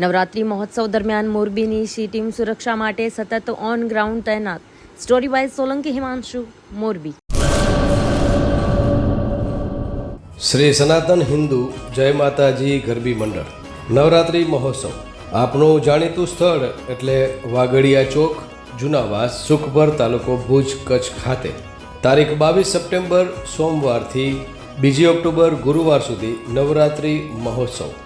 નવરાત્રી મહોત્સવ દરમિયાન મોરબીની સી ટીમ સુરક્ષા માટે સતત ઓન ગ્રાઉન્ડ તૈનાત. Story by Solanki Himanshu, Morbi. Shri Sanatan Hindu, જય માતાજી, ગરબી મંડળ. નવરાત્રિ મહોત્સવ. આપનું જાણીતું સ્થળ એટલે વાગડિયા ચોક, જુનાવાસ, સુખભર તાલુકો ભુજ, કચ્છ ખાતે. તારીખ બાવીસ સપ્ટેમ્બર, સોમવારથી બીજી ઓક્ટોબર ગુરુવાર સુધી નવરાત્રિ મહોત્સવ.